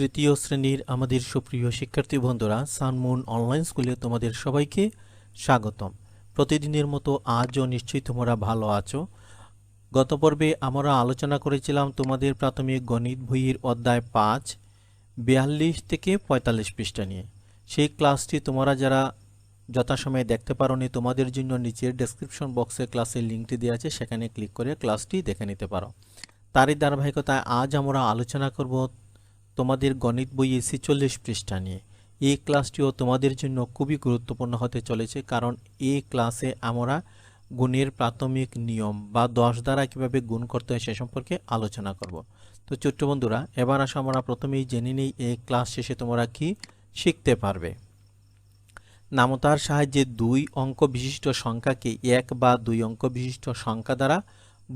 তৃতীয় শ্রেণির আমাদের সুপ্রিয় শিক্ষার্থী বন্ধুরা, সানমুন অনলাইন স্কুলে তোমাদের সবাইকে স্বাগতম। প্রতিদিনের মতো আজও নিশ্চয়ই তোমরা ভালো আছো। গত পর্বে আমরা আলোচনা করেছিলাম তোমাদের প্রাথমিক গণিত বইয়ের অধ্যায় পাঁচ, বিয়াল্লিশ থেকে পঁয়তাল্লিশ পৃষ্ঠা নিয়ে। সেই ক্লাসটি তোমরা যারা যথাসময়ে দেখতে পারোনি, তোমাদের জন্য নিচের ডেসক্রিপশন বক্সে ক্লাসের লিঙ্কটি দেওয়া আছে, সেখানে ক্লিক করে ক্লাসটি দেখে নিতে পারো। তারই ধারাবাহিকতায় আজ আমরা আলোচনা করব তোমাদের গণিত বইয়ে ছেচল্লিশ পৃষ্ঠা নিয়ে। এই ক্লাসটিও তোমাদের জন্য খুবই গুরুত্বপূর্ণ হতে চলেছে, কারণ এই ক্লাসে আমরা গুণের প্রাথমিক নিয়ম বা দশ দ্বারা কীভাবে গুণ করতে হয় সে সম্পর্কে আলোচনা করব। তো ছোট্ট বন্ধুরা, এবার আসো আমরা প্রথমেই জেনে নিই এই ক্লাস শেষে তোমরা কি শিখতে পারবে। নামতার সাহায্যে দুই অঙ্ক বিশিষ্ট সংখ্যাকে এক বা দুই অঙ্ক বিশিষ্ট সংখ্যা দ্বারা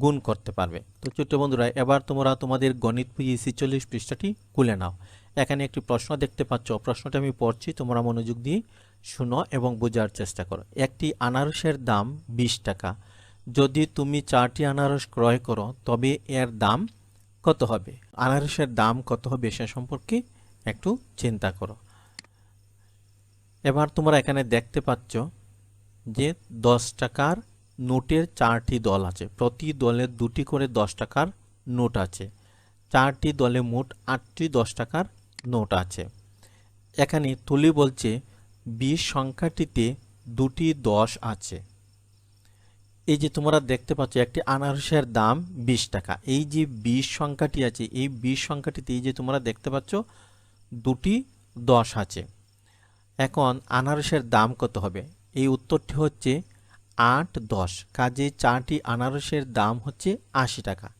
গুণ করতে পারবে। তো ছোট্ট বন্ধুরা, এবার তোমরা তোমাদের গণিত বই চল্লিশ পৃষ্ঠাটি খুলে নাও। এখানে একটি প্রশ্ন দেখতে পাচ্ছ। প্রশ্নটা আমি পড়ছি, তোমরা মনোযোগ দিয়ে শুনো এবং বোঝার চেষ্টা করো। একটি আনারসের দাম বিশ টাকা। যদি তুমি চারটি আনারস ক্রয় করো, তবে এর দাম কত হবে? আনারসের দাম কত হবে সে সম্পর্কে একটু চিন্তা করো। এবার তোমরা এখানে দেখতে পাচ্ছ যে দশ টাকার নোটের চারটি দল আছে। প্রতি দলে দুটি করে দশ টাকার নোট আছে। চারটি দলে মোট আটটি দশ টাকার নোট আছে। এখানে তুলি বলছে বিশ সংখ্যাটিতে দুটি দশ আছে। এই যে তোমরা দেখতে পাচ্ছ, একটি আনারসের দাম বিশ টাকা। এই যে বিশ সংখ্যাটি আছে, এই বিশ সংখ্যাটিতে এই যে তোমরা দেখতে পাচ্ছ, দুটি দশ আছে। এখন আনারসের দাম কত হবে? এই উত্তরটি হচ্ছে আট দশ। কাজে চারটি আনারসের দাম হচ্ছে আশি টাকা।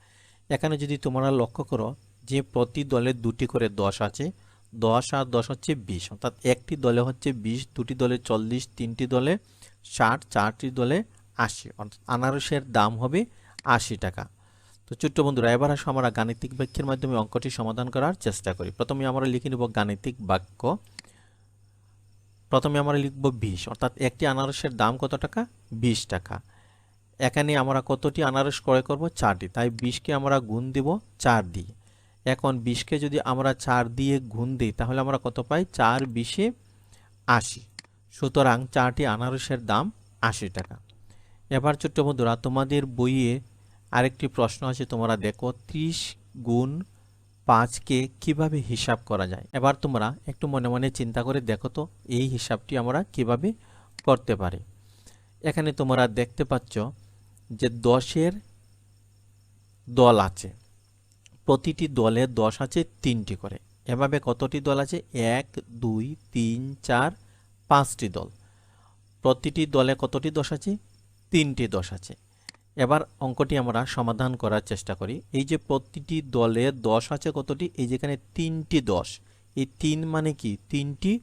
এখানে যদি তোমরা লক্ষ্য করো যে প্রতি দলে দুটি করে দশ আছে, দশ আর দশ হচ্ছে বিশ। অর্থাৎ একটি দলে হচ্ছে বিশ, দুটি দলে চল্লিশ, তিনটি দলে ষাট, চারটি দলে আশি। অর্থাৎ আনারসের দাম হবে আশি টাকা। তো ছোট্ট বন্ধুরা, এবার আসো আমরা গাণিতিক বাক্যের মাধ্যমে অঙ্কটি সমাধান করার চেষ্টা করি। প্রথমে আমরা লিখে নেব গাণিতিক বাক্য। প্রথমে আমরা লিখব বিশ, অর্থাৎ একটি আনারসের দাম কত টাকা? বিশ টাকা। এখানে আমরা কতটি আনারস ক্রয় করব? চারটি। তাই বিশকে আমরা গুণ দেব চার দিয়ে। এখন বিশকে যদি আমরা চার দিয়ে গুণ দিই, তাহলে আমরা কত পাই? চার বিশে আশি। সুতরাং চারটি আনারসের দাম আশি টাকা। এবার ছোট্ট বন্ধুরা, তোমাদের বইয়ে আরেকটি প্রশ্ন আছে, তোমরা দেখো, ত্রিশ গুণ পাঁচকে কীভাবে হিসাব করা যায়? এবার তোমরা একটু মনে মনে চিন্তা করে দেখো তো, এই হিসাবটি আমরা কীভাবে করতে পারি? এখানে তোমরা দেখতে পাচ্ছ যে দশের দল আছে। প্রতিটি দলে দশ আছে তিনটি করে। এভাবে কতটি দল আছে? এক, দুই, তিন, চার, পাঁচটি দল। প্রতিটি দলে কতটি দশ আছে? তিনটি দশ আছে। এবার অঙ্কটি আমরা সমাধান করার চেষ্টা করি। এই যে প্রতিটি দলে দশ আছে কতটি? এই যেখানে তিনটি দশ। এই তিন মানে কি? তিনটি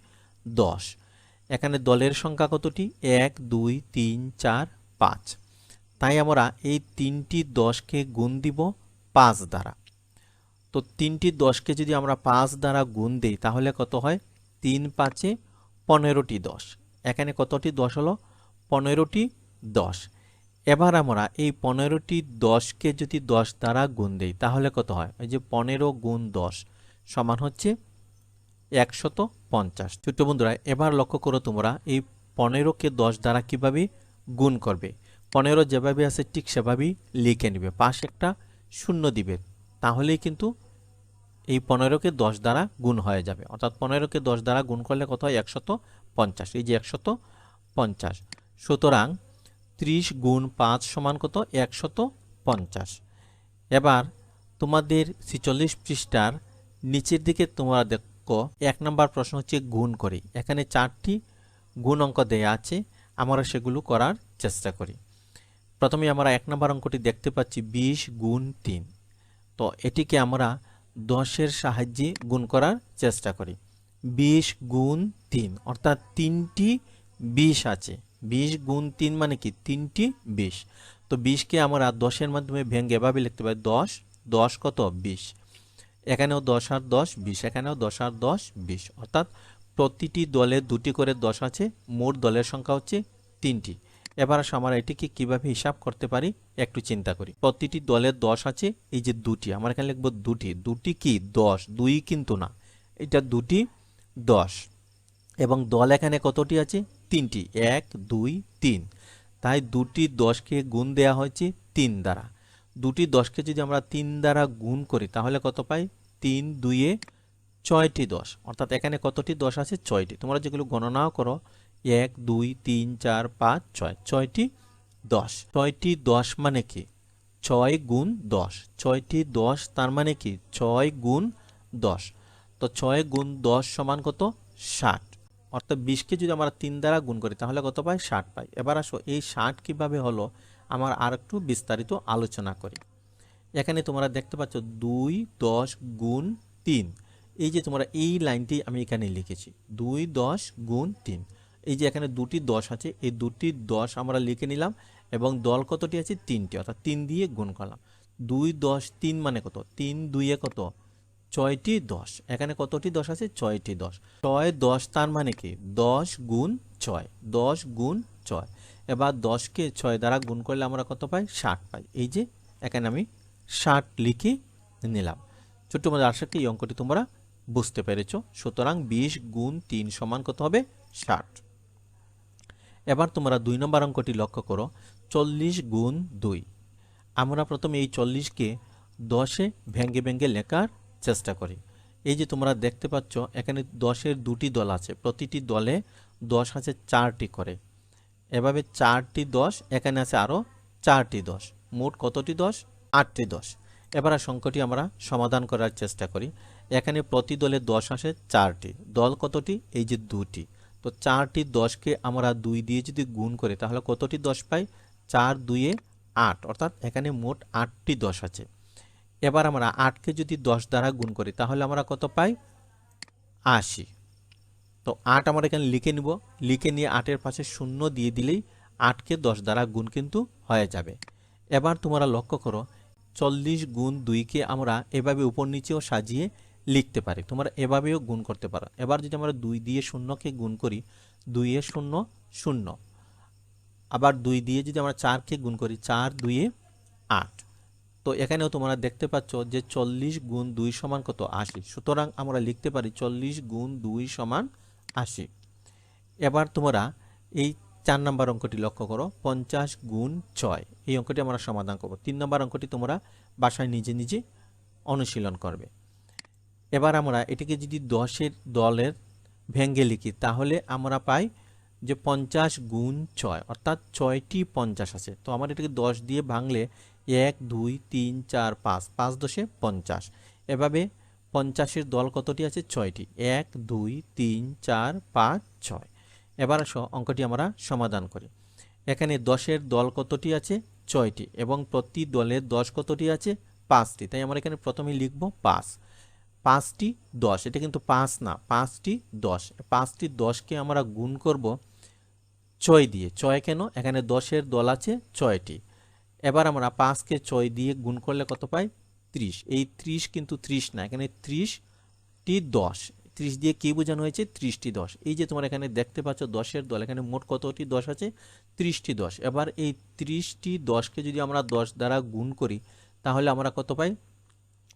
দশ। এখানে দলের সংখ্যা কতটি? এক, দুই, তিন, চার, পাঁচ। তাই আমরা এই তিনটি দশকে গুণ দিব পাঁচ দ্বারা। তো তিনটি দশকে যদি আমরা পাঁচ দ্বারা গুণ দিই, তাহলে কত হয়? তিন পাঁচে পনেরোটি দশ। এখানে কতটি দশ হলো? পনেরোটি দশ। এবার আমরা এই পনেরোটি দশকে যদি দশ দ্বারা গুণ দিই, তাহলে কত হয়? এই যে পনেরো গুণ দশ সমান হচ্ছে একশত পঞ্চাশ। ছোট্ট বন্ধুরা, এবার লক্ষ্য করো তোমরা, এই পনেরোকে দশ দ্বারা কীভাবে গুণ করবে? পনেরো যেভাবে আছে, ঠিক সেভাবেই লিখে নেবে। পাশ একটা শূন্য দিবে। তাহলেই কিন্তু এই পনেরোকে দশ দ্বারা গুণ হয়ে যাবে। অর্থাৎ পনেরোকে দশ দ্বারা গুণ করলে কত হয়? একশত পঞ্চাশ। এই যে একশত পঞ্চাশ। সুতরাং ত্রিশ গুণ পাঁচ সমান কত? একশত পঞ্চাশ। এবার তোমাদের ছিচল্লিশ পৃষ্ঠার নিচের দিকে তোমরা দেখো, এক নম্বর প্রশ্ন হচ্ছে গুণ করি। এখানে চারটি গুণ অঙ্ক দেয়া আছে, আমরা সেগুলো করার চেষ্টা করি। প্রথমে আমরা এক নম্বর অঙ্কটি দেখতে পাচ্ছি, বিশ গুণ তিন। তো এটিকে আমরা দশের সাহায্যে গুণ করার চেষ্টা করি। বিশ গুণ তিন, অর্থাৎ তিনটি বিশ আছে। বিশ গুণ তিন মানে কি? তিনটি বিশ। তো বিশকে আমরা দশের মাধ্যমে ভেঙে এভাবে লিখতে পারি দশ। দশ কত? বিশ। এখানেও দশ আর দশ, বিশ। এখানেও দশ আর দশ, বিশ। অর্থাৎ প্রতিটি দলে দুটি করে দশ আছে, মোট দলের সংখ্যা হচ্ছে তিনটি। এবার আসো আমরা এটিকে কীভাবে হিসাব করতে পারি? একটু চিন্তা করি। প্রতিটি দলের দশ আছে, এই যে দুটি, আমরা এখানে লিখব দুটি। দুটি কি? দশ। দুই কিন্তু না। এটা দুটি দশ। এবং দল এখানে কতটি আছে? তিনটি, এক, দুই, তিন। তাই দুটি দশকে গুণ দেয়া হয়েছে তিন দ্বারা। দুটি দশকে যদি আমরা তিন দ্বারা গুণ করি, তাহলে কত পাই? তিন দুইয়ে ছয়টি দশ। অর্থাৎ এখানে কতটি দশ আছে? ছয়টি। তোমরা যেগুলো গণনাও করো, এক, দুই, তিন, চার, পাঁচ, ছয়। ছয়টি দশ। ছয়টি দশ মানে কি? ছয় গুণ দশ। ছয়টি দশ তার মানে কি? ছয় গুণ দশ। তো ছয় গুণ দশ সমান কত? ষাট। অর্থাৎ বিশকে যদি আমরা তিন দ্বারা গুণ করি, তাহলে কত পাই? ষাট পাই। এবার আসো, এই ষাট কীভাবে হলো? আমার আর একটু বিস্তারিত আলোচনা করি। এখানে তোমরা দেখতে পাচ্ছ, দুই, দশ গুণ তিন। এই যে তোমরা এই লাইনটি আমি এখানে লিখেছি, দুই, দশ গুণ তিন। এই যে এখানে দুটি দশ আছে, এই দুটি দশ আমরা লিখে নিলাম এবং দল কতটি আছে? তিনটি, অর্থাৎ তিন দিয়ে গুণ করলাম। দুই, দশ, তিন মানে কত? তিন দুইয়ে কত? ছয়টি দশ। এখানে কতটি দশ আছে? ছয়টি দশ। ছয় দশ তার মানে কি? দশ গুণ ছয়। দশ গুণ ছয়। এবার দশকে ছয় দ্বারা গুণ করলে আমরা কত পাই? ষাট পাই। এই যে এখানে আমি ষাট লিখে নিলাম। ছোট্ট মধ্যে আশা এই অঙ্কটি তোমরা বুঝতে পেরেছ। সুতরাং বিশ গুণ তিন সমান কত হবে? ষাট। এবার তোমরা দুই নম্বর অঙ্কটি লক্ষ্য করো। চল্লিশ গুণ দুই। আমরা প্রথমে এই চল্লিশকে দশে ভেঙ্গে ভেঙ্গে লেখার চেষ্টা করি। এই যে তোমরা দেখতে পাচ্ছ, এখানে দশের দুটি দল আছে। প্রতিটি দলে দশ আছে চারটি করে। এভাবে চারটি দশ, এখানে আছে আরও চারটি দশ। মোট কতটি দশ? আটটি দশ। এবার আর সংখ্যাটি আমরা সমাধান করার চেষ্টা করি। এখানে প্রতি দলে দশ আসে চারটি। দল কতটি? এই যে দুটি। তো চারটি দশকে আমরা দুই দিয়ে যদি গুণ করি, তাহলে কতটি দশ পাই? চার দুইয়ে আট। অর্থাৎ এখানে মোট আটটি দশ আছে। এবার আমরা আটকে যদি দশ দ্বারা গুণ করি, তাহলে আমরা কত পাই? আশি। তো আট আমরা এখানে লিখে নিব। লিখে নিয়ে আটের পাশে শূন্য দিয়ে দিলেই আটকে দশ দ্বারা গুণ কিন্তু হয়ে যাবে। এবার তোমরা লক্ষ্য করো, চল্লিশ গুণ দুইকে আমরা এভাবে উপর নিচেও সাজিয়ে লিখতে পারি। তোমরা এভাবেও গুণ করতে পারো। এবার যদি আমরা দুই দিয়ে শূন্যকে গুণ করি, দুইয়ে শূন্য শূন্য। আবার দুই দিয়ে যদি আমরা চারকে গুণ করি, চার, দুইয়ে আট। তো এখানেও তোমরা দেখতে পাচ্ছ যে চল্লিশ গুণ দুই সমান কত আশি। সুতরাং আমরা লিখতে পারি চল্লিশ গুণ দুই সমান আশি। এবার তোমরা এই চার নম্বর অঙ্কটি লক্ষ্য করো, পঞ্চাশ গুণ ছয়। এই অঙ্কটি আমরা সমাধান করব। তিন নম্বর অঙ্কটি তোমরা বাসায় নিজে নিজে অনুশীলন করবে। এবার আমরা এটিকে যদি দশের দলের ভেঙ্গে লিখি, তাহলে আমরা পাই যে পঞ্চাশ গুণ ছয়, অর্থাৎ ছয়টি পঞ্চাশ আছে। তো আমার এটাকে দশ দিয়ে ভাঙলে এক, দুই, তিন, চার, পাঁচ পাঁচ দশে পঞ্চাশ। এভাবে পঞ্চাশের দল কতটি আছে? ছয়টি। এক, দুই, তিন, চার, পাঁচ, ছয়। এবার অঙ্কটি আমরা সমাধান করি। এখানে দশের দল কতটি আছে? ছয়টি। এবং প্রতি দলের দশ কতটি আছে? পাঁচটি। তাই আমরা এখানে প্রথমে লিখব পাঁচ। পাঁচটি দশ। এটা কিন্তু পাঁচ না, পাঁচটি দশ। পাঁচটি দশকে আমরা গুণ করব ছয় দিয়ে, ছয় কেন? এখানে দশের দল আছে, ছয়টি। এবার আমরা পাঁচকে ছয় দিয়ে গুণ করলে কত পাই? ত্রিশ। এই ত্রিশ কিন্তু ত্রিশ না, এখানে ত্রিশটি দশ। ত্রিশ দিয়ে কী বোঝানো হয়েছে? ত্রিশটি দশ। এই যে তোমার এখানে দেখতে পাচ্ছ দশের দল, এখানে মোট কতটি দশ আছে? ত্রিশটি দশ। এবার এই ত্রিশটি দশকে যদি আমরা দশ দ্বারা গুণ করি, তাহলে আমরা কত পাই?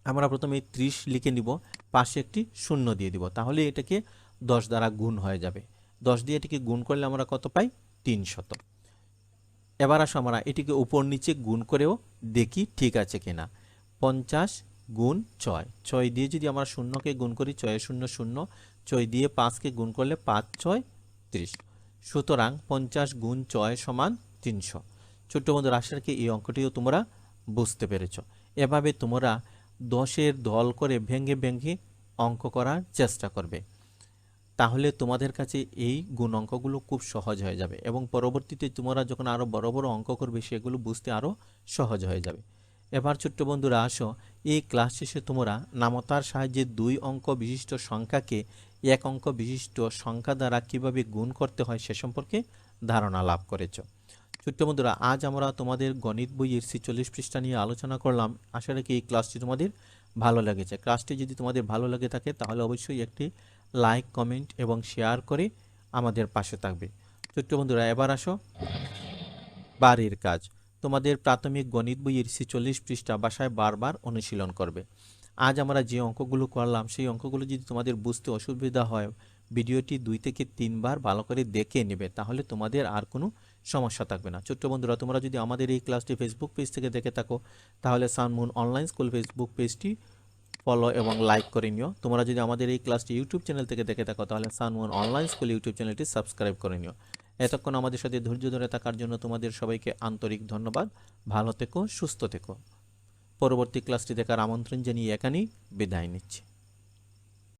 আমরা প্রথমে এই ত্রিশ লিখে নিব, পাশে একটি শূন্য দিয়ে দিব, তাহলে এটাকে দশ দ্বারা গুণ হয়ে যাবে। দশ দিয়ে এটিকে গুণ করলে আমরা কত পাই? তিনশত এবার আসো আমরা এটিকে উপর নিচে গুণ করেও দেখি ঠিক আছে কিনা। পঞ্চাশ গুণ ছয়। ছয় দিয়ে যদি আমরা শূন্যকে গুণ করি, ছয় শূন্য শূন্য, ছয় দিয়ে পাঁচকে গুণ করলে পাঁচ, ছয়, ত্রিশ। সুতরাং পঞ্চাশ গুণ ছয় সমান তিনশো। ছোট্ট বন্ধু রাশিয়ারকে এই অঙ্কটিও তোমরা বুঝতে পেরেছ। এভাবে তোমরা দশের দল করে ভেঙে ভেঙে অঙ্ক করার চেষ্টা করবে। তাহলে তোমাদের কাছে এই গুণ অঙ্কগুলো খুব সহজ হয়ে যাবে এবং পরবর্তীতে তোমরা যখন আরও বড় বড় অঙ্ক করবে, সেগুলো বুঝতে আরও সহজ হয়ে যাবে। এবার ছোট্ট বন্ধুরা, আসো। এই ক্লাস শেষে তোমরা নামতার সাহায্যে দুই অঙ্ক বিশিষ্ট সংখ্যাকে এক অঙ্ক বিশিষ্ট সংখ্যা দ্বারা কীভাবে গুণ করতে হয়, সে সম্পর্কে ধারণা লাভ করেছ। ছোট্ট বন্ধুরা, আজ আমরা তোমাদের গণিত বইয়ের ছিচল্লিশ পৃষ্ঠা নিয়ে আলোচনা করলাম। আশা রাখি এই ক্লাসটি তোমাদের ভালো লেগেছে। ক্লাসটি যদি তোমাদের ভালো লেগে থাকে, তাহলে অবশ্যই একটি লাইক কমেন্ট এবং শেয়ার করে আমাদের পাশে থাকবে। ছোট্ট বন্ধুরা, এবার আসো। বাড়ির কাজ। তোমাদের প্রাথমিক গণিত বইয়ের ছিচল্লিশ পৃষ্ঠা বাসায় বারবার অনুশীলন করবে। আজ আমরা যে অঙ্কগুলো করলাম, সেই অঙ্কগুলো যদি তোমাদের বুঝতে অসুবিধা হয়, ভিডিওটি দুই থেকে তিনবার ভালো করে দেখে নেবে, তাহলে তোমাদের আর কোনো সমস্যা থাকবে না। ছোট্ট বন্ধুরা, তোমরা যদি আমাদের এই ক্লাসটি ফেসবুক পেজ থেকে দেখে থাকো, তাহলে সানমুন অনলাইন স্কুল ফেসবুক পেজটি ফলো এবং লাইক করে নিও। তোমরা যদি আমাদের এই ক্লাসটি ইউটিউব চ্যানেল থেকে দেখে থাকো, তাহলে সানওয়ান অনলাইন স্কুল ইউটিউব চ্যানেলটি সাবস্ক্রাইব করে নিও। এতক্ষণ আমাদের সাথে ধৈর্য ধরে থাকার জন্য তোমাদের সবাইকে আন্তরিক ধন্যবাদ। ভালো থেকো, সুস্থ থেকো। পরবর্তী ক্লাসটি দেখার আমন্ত্রণ জানিয়ে এখানেই বিদায় নিচ্ছি।